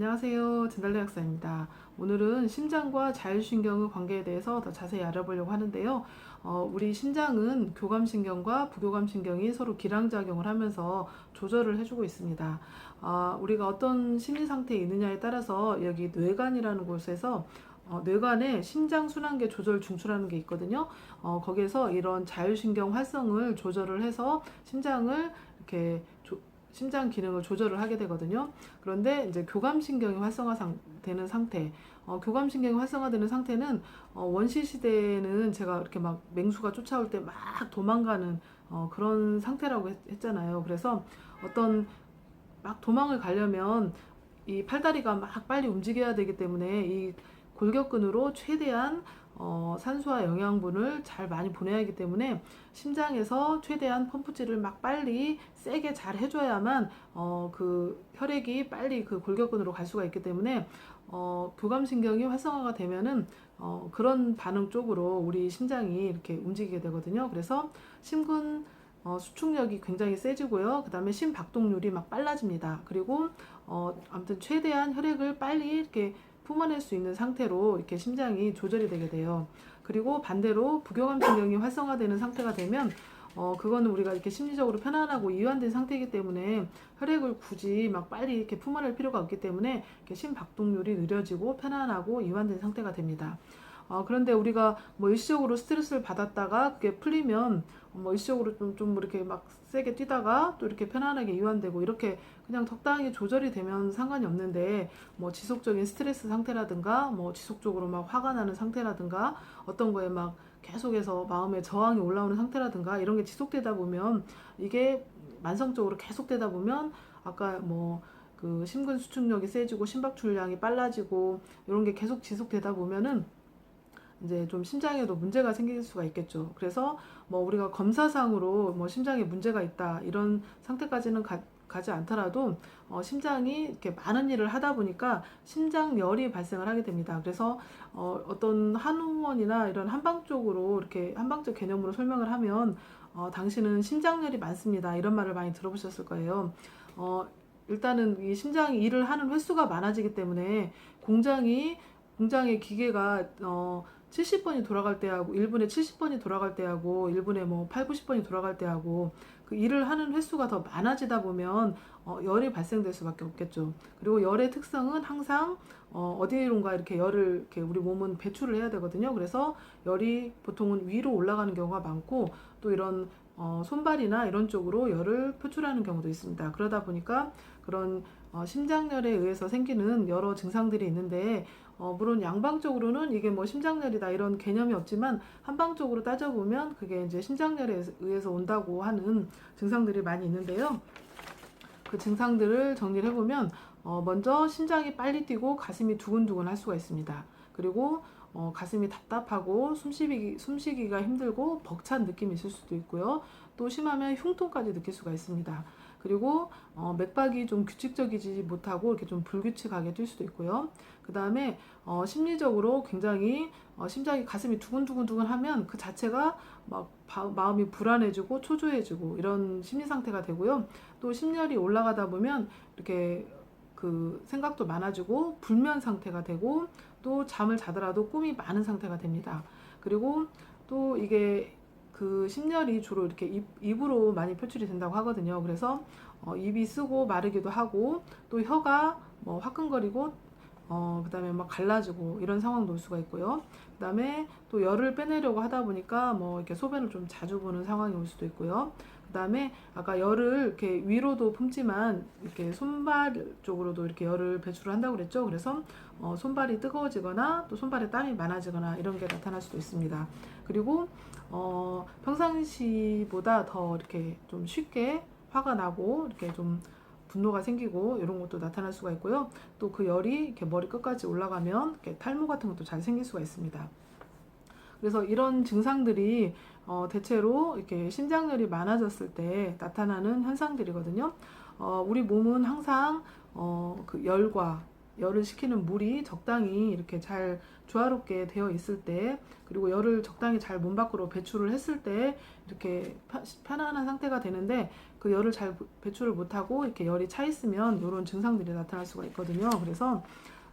안녕하세요. 진달래 약사입니다. 오늘은 심장과 자율신경의 관계에 대해서 더 자세히 알아보려고 하는데요. 어, 우리 심장은 교감신경과 부교감신경이 서로 기량작용을 하면서 조절을 해주고 있습니다. 아, 우리가 어떤 심리 상태에 있느냐에 따라서 여기 뇌관이라는 곳에서 어, 뇌관에 심장 순환계 조절 중추라는 게 있거든요. 어, 거기에서 이런 자율신경 활성을 조절을 해서 심장을 이렇게 조- 심장 기능을 조절을 하게 되거든요. 그런데 이제 교감신경이 활성화되는 상태, 어, 교감신경이 활성화되는 상태는 어, 원시 시대에는 제가 이렇게 막 맹수가 쫓아올 때 막 도망가는 어, 그런 상태라고 했, 했잖아요. 그래서 어떤 막 도망을 가려면 이 팔다리가 막 빨리 움직여야 되기 때문에 이 골격근으로 최대한 어, 산소와 영양분을 잘 많이 보내야 하기 때문에 심장에서 최대한 펌프질을 막 빨리 세게 잘 해줘야만 어, 그 혈액이 빨리 그 골격근으로 갈 수가 있기 때문에 어, 교감신경이 활성화가 되면은 어, 그런 반응 쪽으로 우리 심장이 이렇게 움직이게 되거든요. 그래서 심근 어, 수축력이 굉장히 세지고요. 그 다음에 심박동률이 막 빨라집니다. 그리고 어, 아무튼 최대한 혈액을 빨리 이렇게 품어낼 수 있는 상태로 이렇게 심장이 조절이 되게 돼요. 그리고 반대로 부교감 신경이 활성화되는 상태가 되면 어 그거는 우리가 이렇게 심리적으로 편안하고 이완된 상태이기 때문에 혈액을 굳이 막 빨리 이렇게 품어낼 필요가 없기 때문에 이렇게 심박동률이 느려지고 편안하고 이완된 상태가 됩니다. 어 그런데 우리가 뭐 일시적으로 스트레스를 받았다가 그게 풀리면 뭐 일시적으로 좀, 좀 이렇게 막 세게 뛰다가 또 이렇게 편안하게 이완되고 이렇게 그냥 적당히 조절이 되면 상관이 없는데 뭐 지속적인 스트레스 상태라든가 뭐 지속적으로 막 화가 나는 상태라든가 어떤 거에 막 계속해서 마음에 저항이 올라오는 상태라든가 이런 게 지속되다 보면 이게 만성적으로 계속되다 보면 아까 뭐그 심근 수축력이 세지고 심박출량이 빨라지고 이런 게 계속 지속되다 보면은 이제 좀 심장에도 문제가 생길 수가 있겠죠. 그래서 뭐 우리가 검사상으로 뭐 심장에 문제가 있다 이런 상태까지는 가, 가지 않더라도 어, 심장이 이렇게 많은 일을 하다 보니까 심장열이 발생을 하게 됩니다. 그래서 어, 어떤 한의원이나 이런 한방적으로 이렇게 한방적 개념으로 설명을 하면 어, 당신은 심장열이 많습니다. 이런 말을 많이 들어보셨을 거예요. 어, 일단은 이 심장이 일을 하는 횟수가 많아지기 때문에 공장이 공장의 기계가 어 70번이 돌아갈 때하고 1분에 70번이 돌아갈 때하고 1분에 뭐 8, 90번이 돌아갈 때하고 그 일을 하는 횟수가 더 많아지다 보면 어, 열이 발생될 수밖에 없겠죠. 그리고 열의 특성은 항상 어, 어디론가 이렇게 열을 이렇게 우리 몸은 배출을 해야 되거든요. 그래서 열이 보통은 위로 올라가는 경우가 많고 또 이런 어, 손발이나 이런 쪽으로 열을 표출하는 경우도 있습니다. 그러다 보니까 그런 어, 심장열에 의해서 생기는 여러 증상들이 있는데 어, 물론 양방적으로는 이게 뭐 심장열이다 이런 개념이 없지만 한방적으로 따져보면 그게 이제 심장열에 의해서 온다고 하는 증상들이 많이 있는데요. 그 증상들을 정리를 해보면 어, 먼저 심장이 빨리 뛰고 가슴이 두근두근 할 수가 있습니다. 그리고 어, 가슴이 답답하고 숨쉬기, 숨쉬기가 힘들고 벅찬 느낌이 있을 수도 있고요. 또 심하면 흉통까지 느낄 수가 있습니다. 그리고 어, 맥박이 좀 규칙적이지 못하고 이렇게 좀 불규칙하게 뛸 수도 있고요. 그 다음에 어, 심리적으로 굉장히 어, 심장이 가슴이 두근두근두근 하면 그 자체가 막 바- 마음이 불안해지고 초조해지고 이런 심리 상태가 되고요. 또 심열이 올라가다 보면 이렇게 그 생각도 많아지고 불면 상태가 되고 또 잠을 자더라도 꿈이 많은 상태가 됩니다. 그리고 또 이게 그 심열이 주로 이렇게 입, 입으로 많이 표출이 된다고 하거든요. 그래서 어, 입이 쓰고 마르기도 하고 또 혀가 뭐 화끈거리고 어, 그다음에 막 갈라지고 이런 상황도 올 수가 있고요. 그다음에 또 열을 빼내려고 하다 보니까 뭐 이렇게 소변을 좀 자주 보는 상황이 올 수도 있고요. 그다음에 아까 열을 이렇게 위로도 품지만 이렇게 손발 쪽으로도 이렇게 열을 배출을 한다고 그랬죠. 그래서 어, 손발이 뜨거워지거나 또 손발에 땀이 많아지거나 이런 게 나타날 수도 있습니다. 그리고 어, 평상시보다 더 이렇게 좀 쉽게 화가 나고 이렇게 좀 분노가 생기고 이런 것도 나타날 수가 있고요. 또 그 열이 이렇게 머리 끝까지 올라가면 이렇게 탈모 같은 것도 잘 생길 수가 있습니다. 그래서 이런 증상들이 어, 대체로 이렇게 심장열이 많아졌을 때 나타나는 현상들이거든요. 어, 우리 몸은 항상 어, 그 열과 열을 식히는 물이 적당히 이렇게 잘 조화롭게 되어 있을 때 그리고 열을 적당히 잘 몸 밖으로 배출을 했을 때 이렇게 편- 편안한 상태가 되는데 그그 열을 잘 배출을 못하고 이렇게 열이 차 있으면 이런 증상들이 나타날 수가 있거든요. 그래서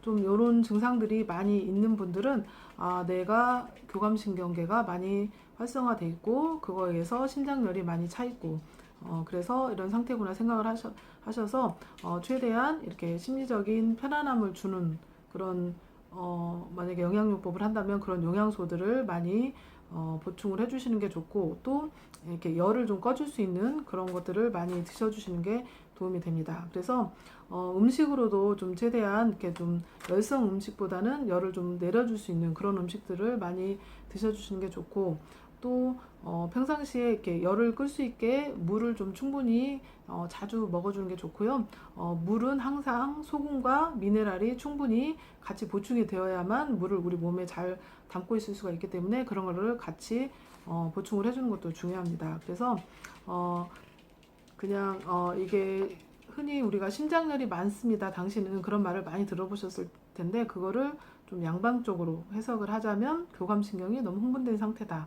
좀 이런 증상들이 많이 있는 분들은 아, 내가 교감신경계가 많이 활성화돼 있고 그거에 의해서 심장열이 많이 차 있고 어, 그래서 이런 상태구나 생각을 하셔, 하셔서 어, 최대한 이렇게 심리적인 편안함을 주는 그런 어, 만약에 영양요법을 한다면 그런 영양소들을 많이 어, 보충을 해주시는 게 좋고 또 이렇게 열을 좀 꺼줄 수 있는 그런 것들을 많이 드셔주시는 게 도움이 됩니다. 그래서 어, 음식으로도 좀 최대한 이렇게 좀 열성 음식보다는 열을 좀 내려줄 수 있는 그런 음식들을 많이 드셔주시는 게 좋고 또 어, 평상시에 이렇게 열을 끌 수 있게 물을 좀 충분히 어, 자주 먹어주는 게 좋고요. 어, 물은 항상 소금과 미네랄이 충분히 같이 보충이 되어야만 물을 우리 몸에 잘 담고 있을 수가 있기 때문에 그런 거를 같이 어, 보충을 해주는 것도 중요합니다. 그래서 어, 그냥 어, 이게 흔히 우리가 심장열이 많습니다. 당신은 그런 말을 많이 들어보셨을 텐데 그거를 좀 양방적으로 해석을 하자면 교감신경이 너무 흥분된 상태다.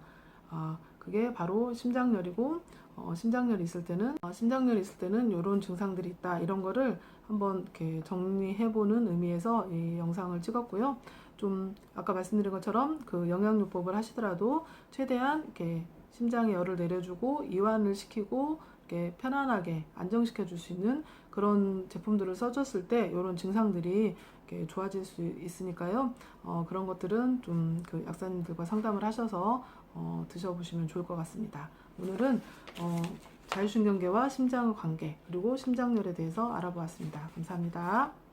아, 그게 바로 심장열이고 어, 심장열이 있을 때는 어, 심장열이 있을 때는 이런 증상들이 있다. 이런 거를 한번 이렇게 정리해보는 의미에서 이 영상을 찍었고요. 좀 아까 말씀드린 것처럼 그 영양요법을 하시더라도 최대한 이렇게 심장의 열을 내려주고 이완을 시키고 이렇게 편안하게 안정시켜 줄 수 있는 그런 제품들을 써줬을 때 이런 증상들이 이렇게 좋아질 수 있으니까요. 어, 그런 것들은 좀 그 약사님들과 상담을 하셔서 어, 드셔보시면 좋을 것 같습니다. 오늘은 어, 자율신경계와 심장의 관계 그리고 심장열에 대해서 알아보았습니다. 감사합니다.